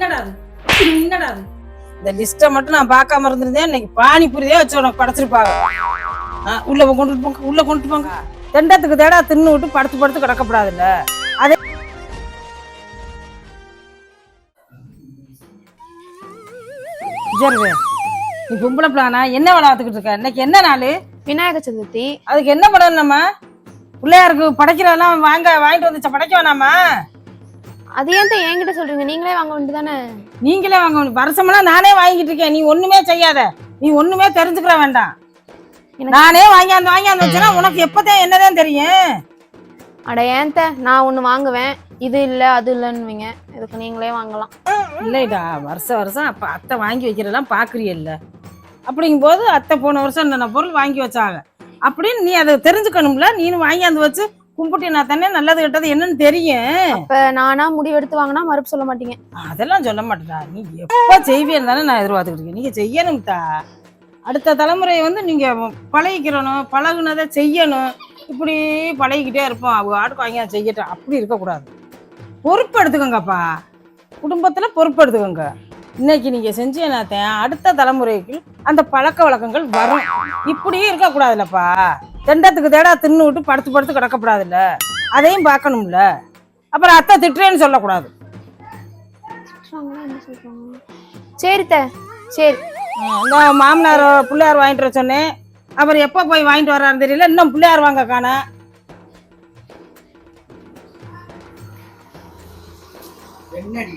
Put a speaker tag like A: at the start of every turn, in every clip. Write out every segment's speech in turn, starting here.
A: என்னடா அது? இது என்னடா அது? இந்த லிஸ்ட்டை மட்டும் நான் பார்க்காம இருந்திருந்தேன். இன்னைக்கு பானிபூரியே வச்சு உனக்கு படைச்சிருப்பாங்க. ஆ, உள்ள போ- கொண்டுட்டு போங்க உள்ள கொண்டுட்டு போங்க. தெண்டத்துக்கு தேடா தின்னு விட்டு படுத்து படுத்து கிடக்கப்படாதுல்ல. அதே ஜெர்வே நீ பொம்பளை பிளானா என்ன வேலை பார்த்துக்கிட்டு இருக்க? இன்னைக்கு என்ன நாள்?
B: விநாயக சதுர்த்தி.
A: அதுக்கு என்ன பண்ணணும் நம்ம? பிள்ளையாருக்கு படைக்கிறதெல்லாம் வாங்க வாங்கிட்டு வந்து படைக்க வேணாமா?
B: அது ஏன் தான் என்கிட்ட சொல்றீங்க? நீங்களே வாங்க வேண்டியது தானே
A: நீங்களே வாங்க வருஷமெல்லாம் நானே வாங்கிட்டு இருக்கேன். நீ ஒண்ணுமே செய்யாத. நீ ஒண்ணுமே தெரிஞ்சுக்கிற வேண்டாம். நானே வாங்கியாந்து வாங்கியாந்து வச்சேன்னா உனக்கு எப்பதான் என்னதான் தெரியும்?
B: அட ஏன் நான் ஒண்ணு வாங்குவேன். இது இல்ல அது இல்லைன்னுவீங்க. இதுக்கு நீங்களே வாங்கலாம்.
A: இல்லைடா வருஷம் வருஷம் அப்ப அத்தை வாங்கி வைக்கிறதெல்லாம் பாக்குறியல்ல அப்படிங்கும்போது அத்தை போன வருஷம் என்னென்ன பொருள் வாங்கி வச்சாங்க. அப்படின்னு நீ அதை தெரிஞ்சுக்கணும்ல. நீனு வாங்கியாந்து வச்சு கும்பிட்டு தானே நல்லது கெட்டது என்னன்னு தெரியும்.
B: இப்ப நானா முடிவெடுத்து வாங்கினா மறுப்பு சொல்ல மாட்டீங்க.
A: அதெல்லாம் சொல்ல மாட்டேடா. நீ எப்போ செய்வியன்னு தானே நான் எதிர்பார்த்துக்கிட்டு இருக்கேன். நீங்க செய்யணும்தா அடுத்த தலைமுறையை வந்து நீங்க பழகிக்கிறணும் பழகுனதை செய்யணும். இப்படி பழகிக்கிட்டே இருப்போம். அவங்க ஆட்டுக்கு வாங்கி செய்யட்டும். அப்படி இருக்கக்கூடாது. பொறுப்பு எடுத்துக்கோங்கப்பா. குடும்பத்துல பொறுப்பு எடுத்துக்கோங்க. இன்னைக்கு நீங்க செஞ்சு என்னத்தேன் அடுத்த தலைமுறைக்கு அந்த பழக்க வழக்கங்கள் வரும். இப்படியே இருக்கக்கூடாதுல்லப்பா தெண்டத்துக்கு தேடா தின்னு விட்டு படுத்து படுத்து கிடக்கப்படாதுல்ல. அதையும் பார்க்கணும்ல. அப்புறம் அத்தை திட்டுறேன்னு சொல்லக்கூடாது?
B: சரி. தே சரி
A: இந்த மாமனார் பிள்ளையார் வாங்கிட்டு வர சொன்னேன். அவர் எப்போ போய் வாங்கிட்டு வர்றாருன்னு தெரியல. இன்னும் பிள்ளையார் வாங்க காண.
C: என்னடி?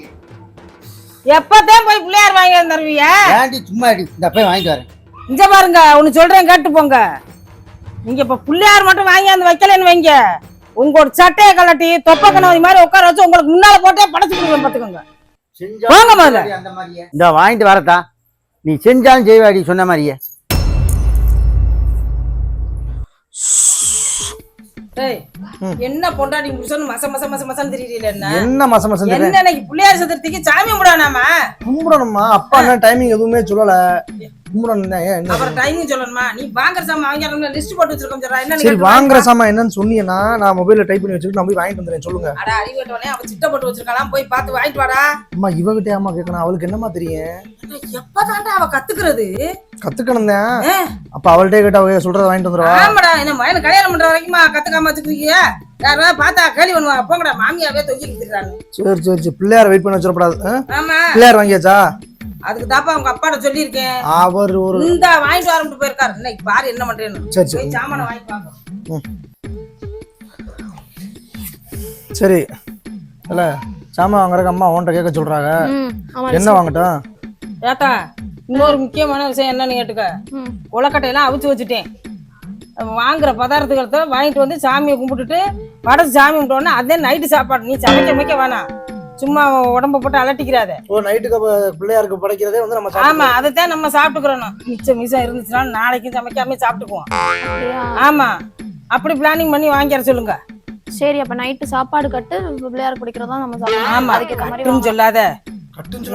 A: எப்பதான் போய் பிள்ளையார் வாங்கி வந்துருவிய
C: ஏன்டி சும்மா அடி இந்த போய் வாங்கிட்டு வரேன்.
A: இங்க பாருங்க ஒன்னு சொல்றேன் கேட்டு போங்க. நீங்க இப்ப பிள்ளையார் மட்டும் வாங்கியாந்து வைக்கலன்னு வைங்க. உங்களோட சட்டையை கலட்டி தொப்ப கணவதி மாதிரி உட்கார வச்சு உங்களுக்கு முன்னால போட்டே படைச்சு கொடுக்குறேன் பாத்துக்கோங்க. வாங்க முதல்ல.
C: மாதிரியே. இந்த வாங்கிட்டு வரதா நீ செஞ்சாலும் செய்வாடி சொன்ன மாதிரியே.
A: என்ன பொண்டாடி முடிச்சோன்னு மச மச மச மசன்னு தெரியல என்ன?
D: என்ன மாசம் மாசம் தெரியும்
A: என்ன பிள்ளையார் சதுர்த்திக்கு சாமி கும்பிடானாமா
D: கும்பிடணுமா அப்பா என்ன டைமிங் எதுவுமே சொல்லல.
A: அப்புறம் டைமிங் சொல்லணுமா? நீ வாங்குற சாமான் வாங்கிடுறோம்ல லிஸ்ட் போட்டு வச்சிருக்கோம் சொல்றா. என்ன
D: சரி வாங்குற சாமான் என்னன்னு சொன்னீங்கன்னா நான் மொபைல்ல டைப் பண்ணி வச்சுட்டு நான் போய் வாங்கிட்டு வந்துடுறேன் சொல்லுங்க.
A: அட அறிவட்டவனே அவ சிட்ட போட்டு வச்சிருக்கலாம் போய் பார்த்து வாங்கிட்டு வாடா.
D: அம்மா இவகிட்டே அம்மா கேட்கணும் அவளுக்கு என்னமா தெரியும்?
A: எப்பதான்டா அவ கத்துக்கிறது?
D: கத்துக்கணும் தான். அப்ப அவள்கிட்ட கேட்டா அவ சொல்றத வாங்கிட்டு வந்துருவா?
A: ஆமாடா என்ன மயன கல்யாணம் பண்ற வரைக்குமா கத்துக்காம வச்சுக்கிறீங்க யாராவது பார்த்தா கேள்வி பண்ணுவாங்க போங்கடா மாமியாவே தொங்கி இருக்கிறாங்க.
D: சரி சரி சரி. பிள்ளையார வெயிட் பண்ண வச்சிடப்படாது பிள்ளையார் வாங்கியாச்சா?
A: அதுக்கு தாப்பா உங்க அப்பாட்ட சொல்லியிருக்கேன்.
D: அவர் ஒரு
A: இந்த வாங்கிட்டு வரம்பிட்டு போயிருக்காரு. இன்னைக்கு பாரு என்ன பண்றேன்னு.
D: சரி சரி.
A: சாமான வாங்கிட்டு வாங்க.
D: சரி. இல்ல சாமான் வாங்குறதுக்கு அம்மா உன்கிட்ட கேட்க சொல்றாங்க. என்ன வாங்கட்டும்
A: ஏத்தா இன்னொரு முக்கியமான விஷயம் என்னன்னு கேட்டுக்க. உலக்கட்டையெல்லாம் அவிச்சு வச்சுட்டேன். வாங்குற பதார்த்தத்தை வாங்கிட்டு வந்து சாமியை கும்பிட்டுட்டு படைச்சு சாமி கும்பிட்டோன்னே அதே நைட்டு சாப்பாடு. நீ சமைக்க வைக்க வேணாம். சும்மா உடம்ப போட்டு அலட்டிக்கிறாத.
D: ஓ நைட்டுக்கு பிள்ளையாருக்கு படைக்கிறதே வந்து நம்ம
A: ஆமா. அதைத்தான் நம்ம சாப்பிட்டுக்கிறோம் மிச்சம் மிச்சம் இருந்துச்சுன்னா நாளைக்கு சமைக்காம சாப்பிட்டுக்குவோம்? ஆமா. அப்படி பிளானிங் பண்ணி வாங்கிற சொல்லுங்க.
B: சரி அப்ப நைட்டு சாப்பாடு கட்டு பிள்ளையார் குடிக்கிறதா நம்ம சாப்பிடணும்.
A: ஆமா
B: அதுக்கு
A: சொல்லாத.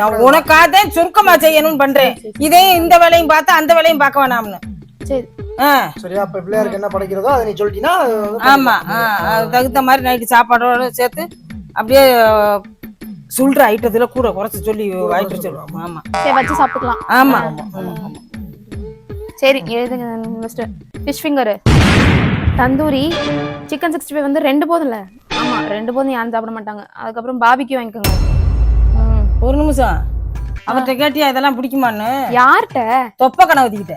A: நான். உனக்காக சுருக்கமா செய்யணும்னு பண்றேன். இதையும் இந்த வேலையும் பார்த்து அந்த வேலையும் பார்க்க வேணாம்னு.
B: சரி.
D: சரியா அப்ப பிள்ளையாருக்கு என்ன படைக்கிறதோ அதை நீ சொல்லிட்டீங்கன்னா
A: ஆமா தகுந்த மாதிரி நைட்டு சாப்பாடோட சேர்த்து அப்படியே சொல்ற ஐட்டத்துல கூட குறைச்சு சொல்லி வாங்கிட்டு சொல்லுவோம் ஆமா.
B: சரி வச்சு சாப்பிட்டுக்கலாம்.
A: ஆமா.
B: சரி எழுதுங்க first fish finger tandoori chicken sixty five வந்து ரெண்டு போதும்ல? ஆமா ரெண்டு போதும் யாரும் சாப்பிட மாட்டாங்க. அதுக்கப்புறம் பாபிக்கு வாங்கிக்கோங்க. ம்
A: ஒரு நிமிஷம். அவர்கிட்ட கேட்டியா இதெல்லாம் பிடிக்குமான்னு?
B: யார்கிட்ட?
A: தொப்ப கணவதிக்கிட்ட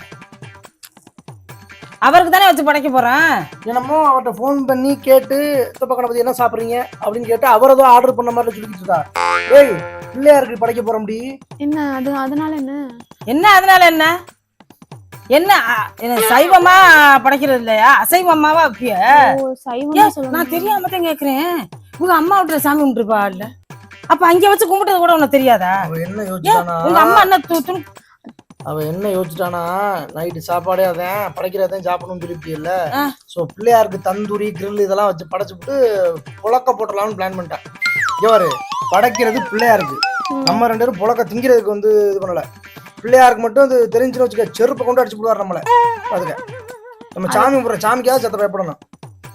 A: அவருக்கு தானே வச்சு படைக்க போறேன்?
D: என்னமோ அவர்கிட்ட ஃபோன் பண்ணி கேட்டு தொப்ப கணபதி என்ன சாப்பிடுறீங்க? அப்படின்னு கேட்டு அவர் ஏதோ ஆர்டர் பண்ண மாதிரி சொல்லிக்கிட்டு இருக்கா ஏய் பிள்ளையாருக்கு படைக்க போற முடி.
B: என்ன அது அதனால என்ன?
A: என்ன அதனால என்ன? என்ன சைவமா படைக்கிறது இல்லையா? அசைவமாவா
B: சொல்லணும்
A: நான் தெரியாம தான் கேக்குறேன். உங்க அம்மா விட்டுற சாமி கும்பிட்டுருப்பா இல்ல? அப்ப அங்க வச்சு கும்பிட்டது கூட உனக்கு தெரியாதா? உங்க அம்மா என்ன து- துணி
D: அவ என்ன யோசிச்சிட்டானா நைட்டு சாப்பாடே அதான் படைக்கிறதையும் சாப்பிடணும்னு சொல்லிப்பியல்ல
A: ஆ.
D: ஸோ பிள்ளையாருக்கு தந்தூரி grill இதெல்லாம் வச்சு படைச்சுட்டு புழக்க போட்டுடலாம்னு பிளான் பண்ணிட்டேன். இவரு படைக்கிறது பிள்ளையாருக்கு. நம்ம ரெண்டு பேரும் புழக்க திங்கிறதுக்கு வந்து இது பண்ணல. பிள்ளையாருக்கு மட்டும் அது தெரிஞ்சுன்னு வச்சுக்க செருப்பை கொண்டு அடிச்சு போடுவார் நம்மளை. அதுக்கு நம்ம சாமி கும்பிட்ற சாமிக்காவது சத்த பயப்படணும்.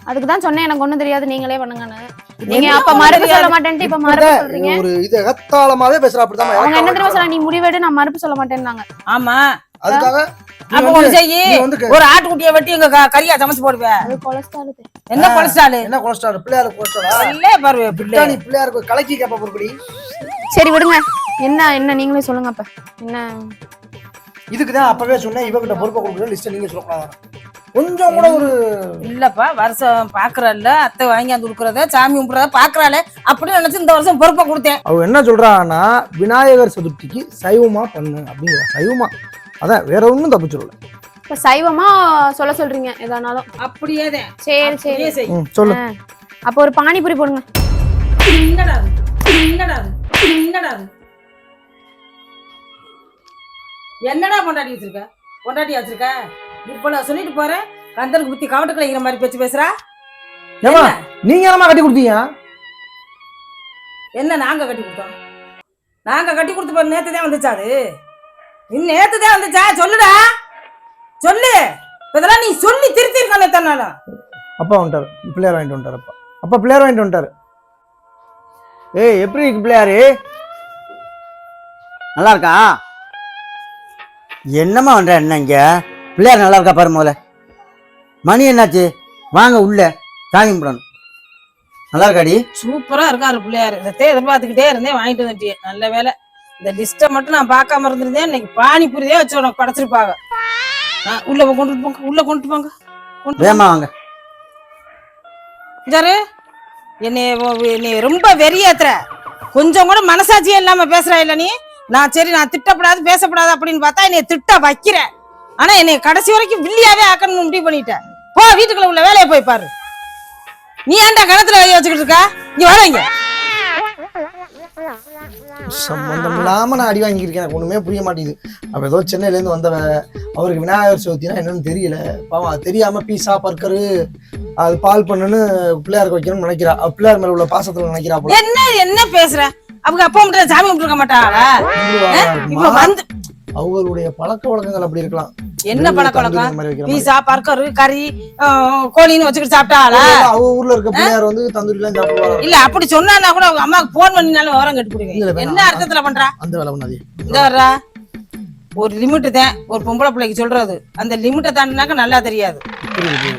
B: அதுக்கு தான் சொன்னேன் எனக்கு ஒன்றும் தெரியாது நீங்களே பண்ணுங்கன்னு. நீங்க
A: என்ன
B: அப்ப மறுப்பு சொல்ல? மாட்டேன்ட்டு இப்ப மறுப்பு சொல்றீங்க?
D: ஒரு இது எகத்தாளமாவே பேசுறா அப்படிதான்
B: அவங்க என்ன தெரியுமா சொல்ல நீ முடிவெடு நான் மறுப்பு சொல்ல மாட்டேன்னாங்க.
A: ஆமா.
D: அதுக்காக
A: அப்ப ஒண்ணு செய்யி ஒரு ஆட்டுக்குட்டியை வெட்டி எங்க கறியா சமைச்சு போடுவேன்
B: அது கொலஸ்ட்ரால்
A: என்ன கொலஸ்ட்ரால்?
D: என்ன கொலஸ்ட்ரால்? பிள்ளையாரு கொலஸ்ட்ராலா?
A: இல்ல பாரு பிள்ளை.
D: நீ பிள்ளையாருக்கு கலக்கி கேப்ப பொறுப்படி
B: சரி விடுங்க. என்ன என்ன நீங்களே சொல்லுங்க அப்ப. என்ன?
D: இதுக்கு தான் அப்பவே சொன்னேன் இவகிட்ட பொறுப்பை கொடுக்குற லிஸ்ட் நீங்க சொல்லக்கூடாது கொஞ்சம் கூட ஒரு
A: இல்லப்பா வருஷம் பாக்குறல்ல அத்தை வாங்கியாந்து கொடுக்கறத சாமி கும்பிடுறத பாக்குறாளே. அப்படின்னு நினைச்சு இந்த வருஷம் பொறுப்பை கொடுத்தேன்.
D: அவ என்ன சொல்றான்னா விநாயகர் சதுர்த்திக்கு சைவமா பண்ணு அப்படிங்கிற. சைவமா. அதான் வேற ஒண்ணும் தப்பு சொல்லல
B: இப்ப சைவமா சொல்ல சொல்றீங்க எதானாலும்.
A: அப்படியே தான்
B: சரி. சரி.
D: ம், சொல்லு.
B: அப்ப ஒரு பானிபூரி போடுங்க.
A: என்னடா இது? என்னடா இது? என்னடா இது? என்னடா பொண்டாட்டி வச்சிருக்க? பொண்டாட்டி வச்சிருக்க? இவ்வளவு சொல்லிட்டு போறேன். கந்தனுக்கு புத்தி கவட்டுக்குள்ள இருக்கிற மாதிரி பேச்சு பேசுறா?
D: ஏமா? நீங்க என்னமா கட்டி கொடுத்தீங்க?
A: என்ன நாங்க கட்டி கொடுத்தோம்? நாங்க கட்டி கொடுத்து பாரு நேத்து தான் வந்துச்சா அது? இன்னும் நேத்து தான் வந்துச்சா? சொல்லுடா. சொல்லு. இப்ப இதெல்லாம் நீ சொல்லி திருத்தி இருக்கானே தன்னாலும்
D: அப்பா வந்துட்டாரு. பிள்ளையார் வாங்கிட்டு வந்துட்டாரு அப்பா. அப்பா பிள்ளையார் வாங்கிட்டு வந்துட்டாரு.
C: ஏய் எப்படி இருக்கு பிள்ளையாரு? நல்லா இருக்கா? என்னம்மா பண்ற என்ன இங்க? பிள்ளையார் நல்லா இருக்கா பாரு முதல்ல மணி என்னாச்சு? வாங்க உள்ள சாமி கும்பிடணும் நல்லா இருக்காடி
A: சூப்பரா இருக்காரு பிள்ளையாரு. இந்த தே எதிர்பார்த்துக்கிட்டே இருந்தேன் வாங்கிட்டு வந்துட்டேன். நல்ல வேலை. இந்த லிஸ்ட்டை மட்டும் நான் பார்க்காம இருந்திருந்தேன். இன்னைக்கு பானிபூரியே வச்சு உனக்கு படைச்சிருப்பாங்க. உள்ள கொண்டுட்டு போங்க உள்ள கொண்டு போங்க.
C: வேமா வாங்க.
A: ஜாரு என்னை என்னை ரொம்ப வெறியேத்துற. கொஞ்சம் கூட மனசாட்சியே இல்லாம பேசுற இல்ல நீ? நான் சரி நான் திட்டப்படாது பேசப்படாது அப்படின்னு பார்த்தா என்னை திட்ட வைக்கிற. ஆனா என்னை கடைசி வரைக்கும் வில்லியாவே ஆக்கணும்னு முடிவு பண்ணிட்டேன். போ வீட்டுக்குள்ள உள்ள வேலையை போய் பாரு. நீ ஏன்டா கணத்துல கைய வச்சுக்கிட்டு இருக்க? இங்க வர இங்க.
D: சம்பந்தம் இல்லாம நான் அடி வாங்கியிருக்கேன். எனக்கு ஒண்ணுமே புரிய மாட்டேங்குது. அவ ஏதோ சென்னையில இருந்து வந்தவ அவருக்கு விநாயகர் சதுர்த்தினா என்னன்னு தெரியல. பாவம் அது தெரியாம பீஸா பர்கரு அது பால் பண்ணுன்னு பிள்ளையாருக்கு வைக்கணும்னு நினைக்கிறா. அவ பிள்ளையார் மேல உள்ள பாசத்துல நினைக்கிறா போல.
A: என்ன என்ன பேசுற? அவங்க அப்பா மட்டும் சாமி கும்பிட்டு இருக்க மாட்டாங்களா இப்ப வந்து
D: அவங்களுடைய பழக்க வழக்கங்கள் அப்படி இருக்கலாம்.
A: என்ன பழக்க வழக்கம். பீஸா பர்கர் கறி கோழின்னு வச்சுக்கிட்டு சாப்பிட்டாளா
D: அவ ஊர்ல இருக்க பிள்ளையார் வந்து தந்தூரி எல்லாம் சாப்பிடுவாங்க
A: இல்ல அப்படி சொன்னா கூட அவங்க அம்மாவுக்கு போன் பண்ணினாலும் விவரம்
D: வேணாம்.
A: என்ன அர்த்தத்துல பண்றா?
D: அந்த வேலை பண்ணாதே
A: இந்த வர்றா ஒரு லிமிட் தான். ஒரு பொம்பளை பிள்ளைக்கு சொல்றது. அந்த லிமிட்டை தாண்டினாக்க நல்லா தெரியாது.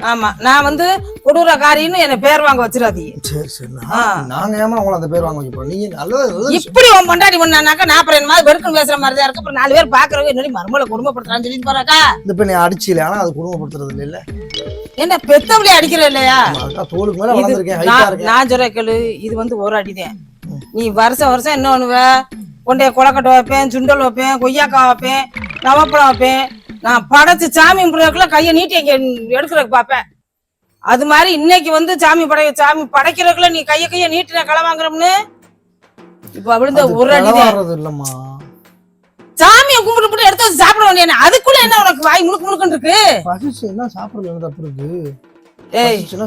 D: ஆமா.
A: நான் வந்து கொடூர காரின்னு என்ன பேர் வாங்க வச்சிடாதீங்க
D: சரி சரி.
A: ஆ.
D: நான் நாங்க ஏமா உங்களை அந்த பேர் வாங்க வைக்க போறோம்? நீங்க நல்லது
A: இப்படி உன் பொண்டாட்டி பண்ணானாக்கா நான் அப்புறம் மாதிரி வெறுக்குன்னு பேசுற மாதிரி தான் இருக்கு. அப்புறம் நாலு பேர் பாக்குறவங்க என்னடி மருமலை குடும்பப்படுத்துறான்னு சொல்லிட்டு போறாக்கா?
D: இந்த பெண்ணை அடிச்சில ஆனா அது குடும்பப்படுத்துறது இல்ல
A: என்ன பெத்தவளி அடிக்கிற இல்லையா?
D: தோலுக்கு மேல வளர்ந்துருக்கேன்
A: நான் சொல்ற கேளு இது வந்து ஒரு அடிதான். நீ வருஷம் வருஷம் என்ன பண்ணுவ? கொண்டைய கொலக்கட்டை வைப்பேன் சுண்டல் வைப்பேன் கொய்யாக்காய் வைப்பேன் நவப்பழம் வைப்பேன். நான் படைச்சு சாமி கும்பிட்றதுக்குள்ள கையை நீட்டி இங்க எடுக்கிறதுக்கு பார்ப்பேன். அது மாதிரி இன்னைக்கு வந்து சாமி படை சாமி படைக்கிறதுக்குள்ள நீ கைய கைய நீட்டின களை வாங்குறோம்னு? இப்ப விழுந்த ஒரு
D: களவாடுறது இல்லம்மா.
A: சாமியை கும்பிட்டு எடுத்து வச்சு சாப்பிட வேண்டிய அதுக்குள்ள என்ன உனக்கு வாய் முழுக்க முழுக்குன்னு இருக்கு?
D: என்ன தப்பு இருக்கு என்ன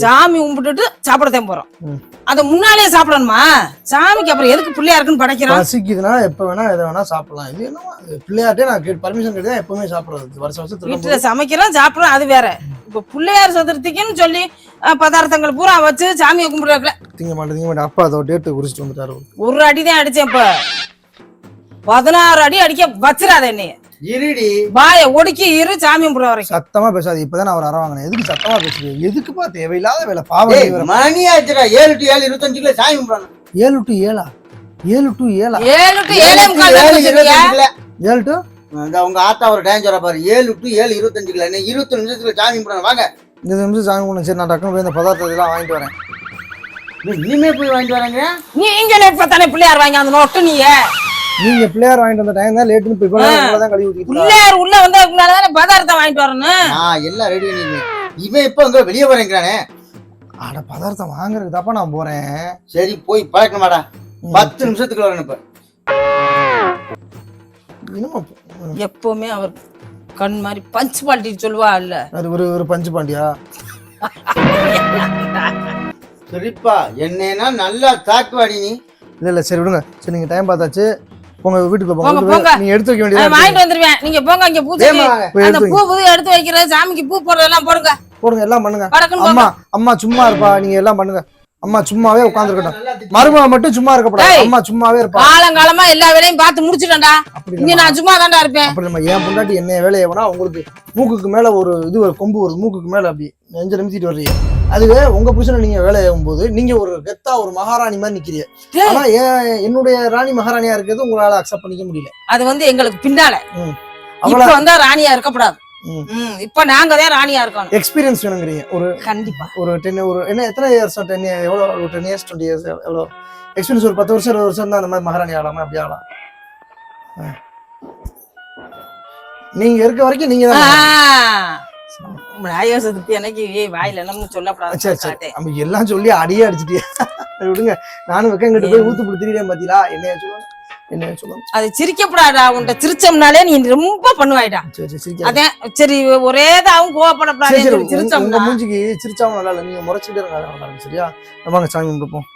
A: சாமி கும்பிட்டுட்டு சாப்பிடத்தான் போறோம்.
D: ம்.
A: அத முன்னாலே சாப்பிடணுமா? சாமிக்கு அப்புறம் எதுக்கு பிள்ளையா இருக்குன்னு படைக்கிறோம்?
D: பசிக்குதுன்னா எப்ப வேணா எதை வேணா சாப்பிடலாம். இது என்னமா பிள்ளையாட்டே நான் கேட்டு பர்மிஷன் கேட்டு தான் எப்பவுமே சாப்பிடுறது. வருஷம் வருஷம்
A: வீட்டுல சமைக்கிறோம் சாப்பிடுறோம் அது வேற. இப்ப பிள்ளையார் சதுர்த்திக்குன்னு சொல்லி பதார்த்தங்கள் பூரா வச்சு சாமியை கும்பிடுறாங்க
D: திங்க மாட்டேன் திங்க மாட்டேன். அப்பா அதோ டேட்டு குறிச்சிட்டு வந்துட்டாரு.
A: ஒரு அடிதான் அடிச்சேன் இப்ப. பதினாறு அடி அடிக்க வச்சிடாத என்னைய.
C: இருடி.
A: வாய ஒடுக்கி இரு சாமி கும்பிடுற வரைக்கும்.
D: சத்தமா பேசாது இப்பதான் நான் அவர் அற வாங்கினேன். எதுக்கு சத்தமா பேசுறீங்க? எதுக்குப்பா தேவையில்லாத வேலை? பாவம்.
C: மணி ஆச்சுடா. ஏழு டு ஏழு இருபத்தஞ்சு கிலோ சாமி கும்பிடணும்
D: ஏழு டு ஏழா? ஏழு டு ஏழா?
A: ஏழு டு ஏழே
C: ஏழு
D: டு
C: இந்த உங்க ஆத்தா ஒரு சொல்ற பாரு. ஏழு டு ஏழு இருபத்தஞ்சு கிலோ. இருபத்தி நிமிஷத்துல சாமி கும்பிடணும் வாங்க.
D: இந்த நிமிஷம் சாமி கும்பிடணும் சரி நான் டக்குனு போய் இந்த பதார்த்தத்தை எல்லாம் வாங்கிட்டு வரேன்.
C: நீ இனிமே போய் வாங்கிட்டு வராங்க
A: நீ இங்க இப்ப தானே பிள்ளையார் வாங்கி அந்த நோட்டு நீயே?
D: நீங்க பிள்ளையார் வாங்கிட்டு வந்த டைம் தான் லேட்டுன்னு போய் இப்ப தான் தான் கழுவி ஊத்திட்டு
A: பிள்ளையார் உள்ள வந்ததுக்கு முன்னாலதானே பதார்த்தம் வாங்கிட்டு வரணும்?
C: நான் எல்லாம் ரெடி பண்ணிருக்கேன் இவன் இப்ப அங்க வெளியே வரேங்கிறானே
D: அட பதார்த்தம் வாங்குறதுக்கு தாப்பா நான் போறேன்.
C: சரி போய் பழக்கமாடா. பத்து நிமிஷத்துக்கு வரணும் இப்ப.
D: என்னமா
A: எப்பவுமே அவர் கண் மாதிரி பஞ்ச் பால்ட்டி சொல்லுவா இல்ல
D: அது ஒரு ஒரு பஞ்சு பாண்டியா
C: சரிப்பா என்னன்னா நல்லா தாக்குவாடி நீ.
D: இல்ல இல்ல சரி விடுங்க. சரி நீங்க டைம் பார்த்தாச்சு. போங்க வீட்டுக்குள்ள
A: போங்க,
D: போங்க. வீட்டுக்கு நீங்க எடுத்து வைக்க வேண்டியதா
A: வாங்கிட்டு வந்துருவேன். நீங்க போங்க அங்க பூஜை அந்த பூ பூ எடுத்து வைக்கிறது சாமிக்கு பூ போடுறதெல்லாம் போடுங்க.
D: போடுங்க எல்லாம் பண்ணுங்க. அம்மா அம்மா சும்மா இருப்பா. நீங்க எல்லாம் பண்ணுங்க. அம்மா சும்மாவே உட்காந்துருக்கட்டும் மருமக மட்டும் சும்மா இருக்கக்கூடாது
A: டேய்.
D: அம்மா சும்மாவே இருப்பா.
A: காலங்காலமா எல்லா வேலையும் பார்த்து முடிச்சுட்டேன்டா. இங்க. நான் சும்மா தான்டா இருப்பேன்.
D: அப்படி நம்ம என் பொண்டாட்டி என்ன வேலையை வேணா உங்களுக்கு மூக்குக்கு மேல ஒரு இது ஒரு கொம்பு வருது மூக்குக்கு மேல அப்படி நெஞ்ச நிமித்திட்டு வர்றீங்க. அதுவே உங்க புருஷனை நீங்க வேலை போது நீங்க ஒரு கெத்தா ஒரு மகாராணி மாதிரி நிக்கிறீங்க. ஆனா ஏன் என்னுடைய ராணி மகாராணியா இருக்கிறது உங்களால அக்செப்ட் பண்ணிக்க முடியல.
A: அது வந்து எங்களுக்கு பின்னால.
D: அவள
A: வந்தா ராணியா.
D: ம்,
A: இப்ப நாங்க தான் ராணியா இருக்கணும்.
D: எக்ஸ்பீரியன்ஸ் வேணுங்கிறீங்க. ஒரு
A: கண்டிப்பா.
D: ஒரு டென் ஒரு என்ன எத்தனை இயர்ஸ் டென் எவ்வளோ ஒரு டென் இயர்ஸ் டுவெண்ட்டி இயர்ஸ் எவ்வளோ? எக்ஸ்பீரியன்ஸ் ஒரு பத்து வருஷம் இருபது வருஷம் தான் அந்த மாதிரி மகாராணி ஆகலாமா? அப்படி ஆகலாம். நீங்க இருக்க வரைக்கும் நீங்க தான்
A: எனக்கு ஏய், வாயில என்னமோ சொல்லப்படாது.
D: சரி சரி. நம்ம எல்லாம் சொல்லி அடியே அடிச்சிட்டியே. விடுங்க. நானும் வெக்கங்கிட்ட போய் ஊத்து பிடித்திரிட்டேன் பாத்தீங்களா? என்னைய சொல்லணும் என்னைய சொல்லணும்
A: அது சிரிக்கப்படாடா உன்கிட்ட சிரிச்சோம்னாலே நீ ரொம்ப பண்ணுவாய்டா.
D: சரி சரி.
A: அதான் சரி ஒரே
D: சரி
A: கோவப்படப்படாது சிரிச்சோம்னா
D: மூஞ்சிக்கு சிரிச்சாவும் நல்லா இல்லை. நீங்க முறைச்சிட்டே இருங்க அதான் நல்லா இருக்கு, சரியா? வாங்க சாமி கும்பிடுப்போம்